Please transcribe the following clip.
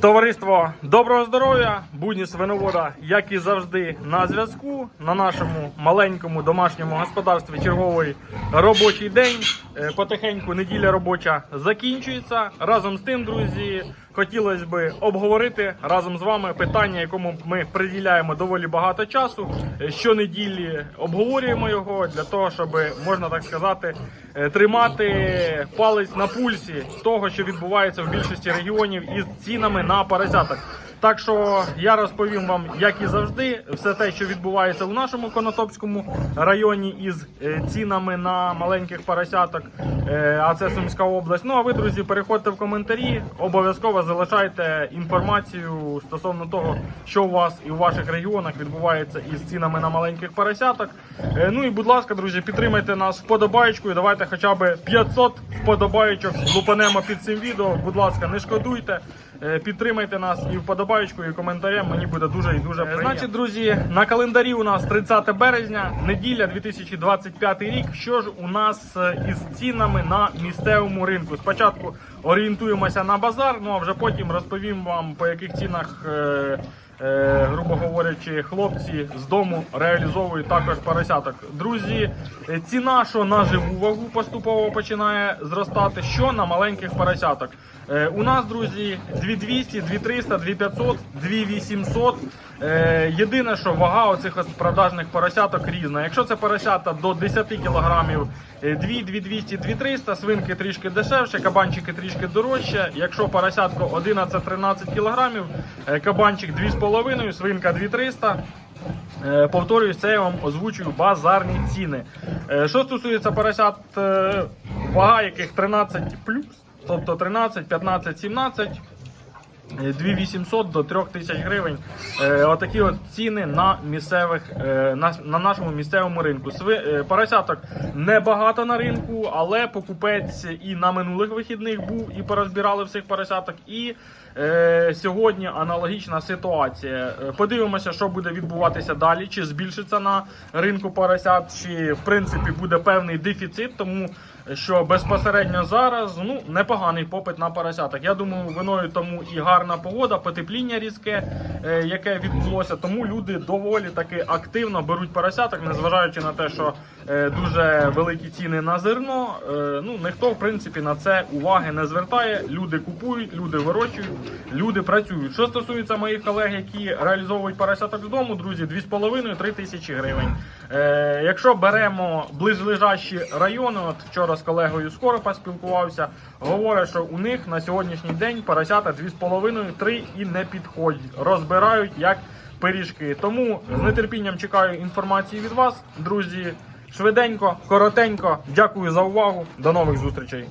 Товариство, доброго здоров'я! Будні свиновода, як і завжди, на зв'язку на нашому маленькому домашньому господарстві черговий робочий день. Е, Потихеньку неділя робоча закінчується. Разом з тим, друзі, хотілося б обговорити разом з вами питання, якому ми приділяємо доволі багато часу. Е, Щонеділі обговорюємо його для того, щоб можна так сказати, е, тримати палець на пульсі того, що відбувається в більшості регіонів із цінами на поросяток. Так що я розповім вам, як і завжди, все те, що відбувається у нашому Конотопському районі із е, цінами на маленьких поросяток, е, а це Сумська область. Ну а ви, друзі, переходьте в коментарі, обов'язково залишайте інформацію стосовно того, що у вас і у ваших регіонах відбувається із цінами на маленьких поросяток. Е, Ну і будь ласка, друзі, підтримайте нас вподобаєчкою. Давайте хоча б 500 вподобайочок лупанемо під цим відео. Будь ласка, не шкодуйте. Е, Підтримайте нас і вподобайочкою, і коментарем. Мені буде дуже і дуже приємно. Значить, друзі, на календарі у нас 30 березня, неділя 2025 рік. Що ж у нас е, із цінами на місцевому ринку? Спочатку орієнтуємося на базар, ну а вже потім розповім вам по яких цінах. Е, грубо говорячи, хлопці з дому реалізовують також поросяток. Друзі, е, ціна, що на живу вагу поступово починає зростати, що на маленьких поросяток. Е, У нас, друзі, 2200, 2300, 2500, 2800. Е, Єдине, що вага оцих продажних поросяток різна. Якщо це поросята до 10 кілограмів, е, 2, 2200, 2300, свинки трішки дешевше, кабанчики трішки дорожче. Якщо поросятко 11-13 кілограмів, е, кабанчик 2,5, свинка 2300. Е, Повторюю, це я вам озвучую базарні ціни. Е, Що стосується поросят, е, вага яких 13 тобто 13, 15, 17. Е, 2800 до 3000 гривень. Е, отакі от ціни на місцевих е, на, на нашому місцевому ринку. Е, поросяток небагато на ринку, але покупець і на минулих вихідних був, і порозбирали всіх поросяток. І е, сьогодні аналогічна ситуація. Подивимося, що буде відбуватися далі, чи збільшиться на ринку поросят, чи в принципі буде певний дефіцит, тому що безпосередньо зараз ну непоганий попит на поросяток. Я думаю, виною тому і гарна погода, потепління різке, е, яке відбулося. Тому люди доволі таки активно беруть поросяток, незважаючи на те, що е, дуже великі ціни на зерно. Е, ну ніхто в принципі на це уваги не звертає. Люди купують, люди вирощують, люди працюють. Що стосується моїх колег, які реалізовують поросяток з дому, друзі, 2,5-3 тисячі гривень. Якщо беремо ближлежащі райони, от вчора з колегою скоро поспілкувався, говорять, що у них на сьогоднішній день поросята 2,5-3 і не підходять. Розбирають як пиріжки. Тому з нетерпінням чекаю інформації від вас, друзі. Швиденько, коротенько. Дякую за увагу. До нових зустрічей.